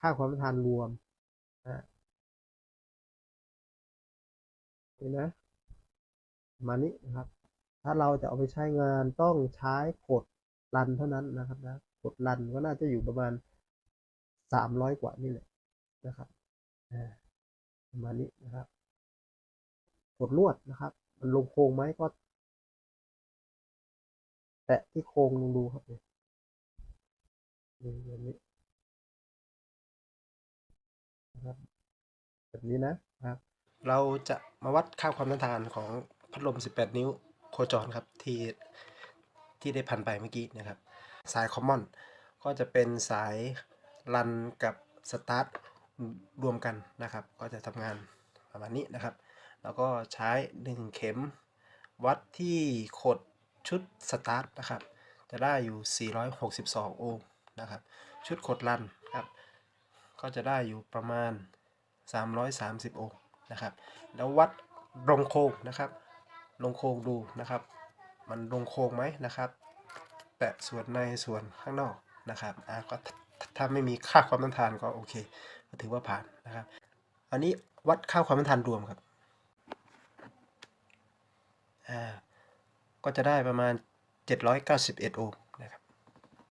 ค่าความต้านทานรวมนะนี่นะประมานี้นะครับ ถ้าเราจะเอาไปใช้งานต้องใช้กดรันเท่านั้นนะครับนะกดรันก็น่าจะอยู่ประมาณสามร้อยกว่านี่แหละนะครับประมาณนี้นะครับกดลวดนะครับ มันลงโค้งไหมก็ แตะที่โค้งลงดูครับเนี่ยแบบนี้ นะครับ แบบนี้นะครับ เราจะมาวัดค่าความต้านทานของพัดลม 18 นิ้วโคจรครับที่ที่ได้พันไปเมื่อกี้นะครับ สายคอมมอนก็จะเป็นสายรันกับสตาร์ทรวมกันนะครับ ก็จะทำงานประมาณนี้นะครับ แล้วก็ใช้ 1 เข็มวัดที่ขดชุดสตาร์ทนะครับ จะได้อยู่ 462 โอห์มนะครับ ชุดขดรันครับ ก็จะได้อยู่ประมาณ 330 โอห์มนะครับ แล้ววัดลงโค้งนะครับลงโค้งดูนะครับ มันลงโค้งไหมนะครับ แตะส่วนในส่วนข้างนอกนะครับอ่าก็ถ้าถ้าไม่มีค่าความต้านทานก็โอเคก็ถือว่าผ่านนะครับ อันนี้วัดค่าความต้านทานรวมครับอ่าก็จะได้ประมาณ 791 โอห์ม